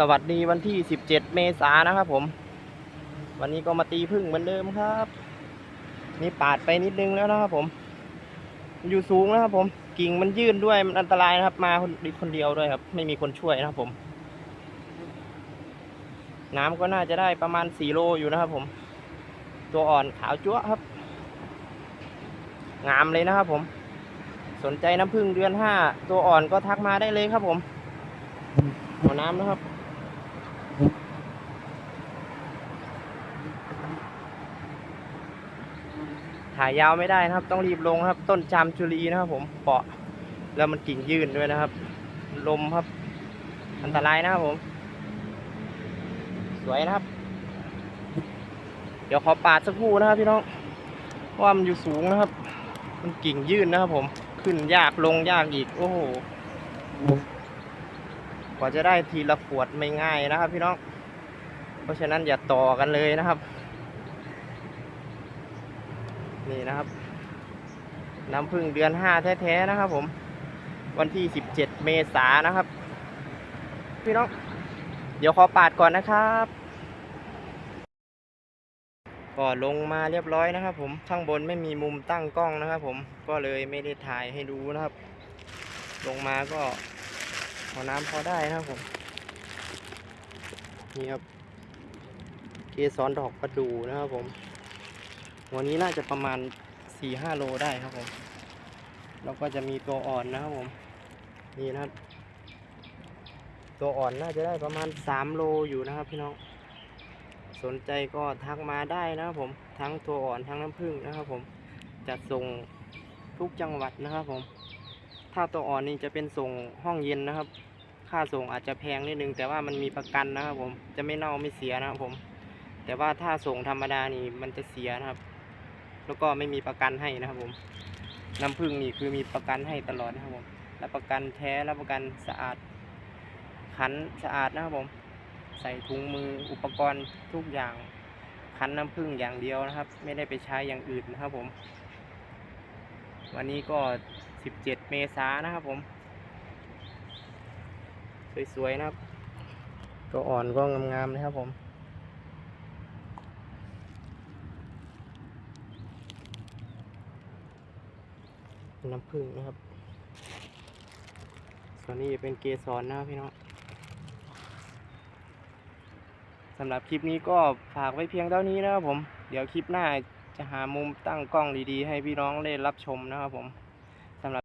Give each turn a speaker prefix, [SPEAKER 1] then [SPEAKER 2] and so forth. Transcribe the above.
[SPEAKER 1] สวัสดีวันที่ 17 เมษายนนะครับผม วันนี้ก็มาตีพึ่งเหมือนเดิมครับ นี่ปาดไปนิดนึงแล้วนะครับผม อยู่สูงนะครับผม กิ่งมันยื่นด้วยมันอันตรายนะครับ มาคนคนเดียวด้วยครับ ไม่มีคนช่วยนะครับผม น้ำก็น่าจะได้ประมาณ 4 โลอยู่นะครับผม ตัวอ่อนขาวจั๊วครับ งามเลยนะครับผม สนใจน้ำพึ่งเดือน 5 ตัวอ่อนก็ทักมาได้เลยครับผมหัวน้ำนะครับ ถ่ายยาวไม่ได้นะครับ ต้องรีบลงครับ ต้นจามจุลีนะครับผมเปาะแล้วมันกิ่งยื่นด้วยนะครับ ลมครับ อันตรายนะครับผม สวยนะครับ เดี๋ยวขอปาดสักครู่นะครับพี่น้องว่ามันอยู่สูงนะครับ มันกิ่งยื่นนะครับผมขึ้นยากลงยากอีกโอ้โหกว่าจะได้ทีละขวดไม่ง่ายนะครับ พี่น้อง เพราะฉะนั้นอย่าต่อกันเลยนะครับ นี่นะครับ น้ำพึ่งเดือนห้าแท้ๆนะครับผม วันที่สิบเจ็ดเมษายนนะครับ พี่น้อง เดี๋ยวขอปาดก่อนนะครับ ก็ลงมาเรียบร้อยนะครับ ผม ข้างบนไม่มีมุมตั้งกล้องนะครับ ผม ก็เลยไม่ได้ถ่ายให้ดูนะครับ ลงมาก็เอน้ำพอได้นะครับผม นี่ครับ เกสรดอกประดูนะครับผม วันนี้น่าจะประมาณสี่ห้าโลได้ครับผม แล้วก็จะมีตัวอ่อนนะครับผม นี่นะครับ ตัวอ่อนน่าจะได้ประมาณสามโลอยู่นะครับพี่น้อง สนใจก็ทักมาได้นะครับผม ทั้งตัวอ่อนทั้งน้ำผึ้งนะครับผม จัดส่งทุกจังหวัดนะครับผม ถ้าตัวอ่อนนี่จะเป็นส่งห้องเย็นนะครับ ค่าส่งอาจจะแพงนิดนึง แต่ว่ามันมีประกันนะครับผม จะไม่เน่าไม่เสียนะครับผม แต่ว่าถ้าส่งธรรมดานี่มันจะเสียนะครับ แล้วก็ไม่มีประกันให้นะครับผมน้ำผึ้งนี่คือมีประกันให้ตลอดนะครับผมรับประกันแท้รับประกันสะอาดขันสะอาดนะครับผม ใส่ถุงมืออุปกรณ์ทุกอย่างคั้นน้ำผึ้งอย่างเดียวนะครับ ไม่ได้ไปใช้อย่างอื่นนะครับผม วันนี้ก็ 17 เมษายนนะครับผม สวยๆนะครับ ตัวอ่อนก็งามๆนะครับผม น้ำผึ้งนะครับ ส่วนนี้เป็นเกสรนะครับพี่น้องสำหรับคลิปนี้ก็ฝากไว้เพียงเท่านี้นะครับผม เดี๋ยวคลิปหน้าจะหามุมตั้งกล้องดีๆ ให้พี่น้องได้รับชมนะครับผม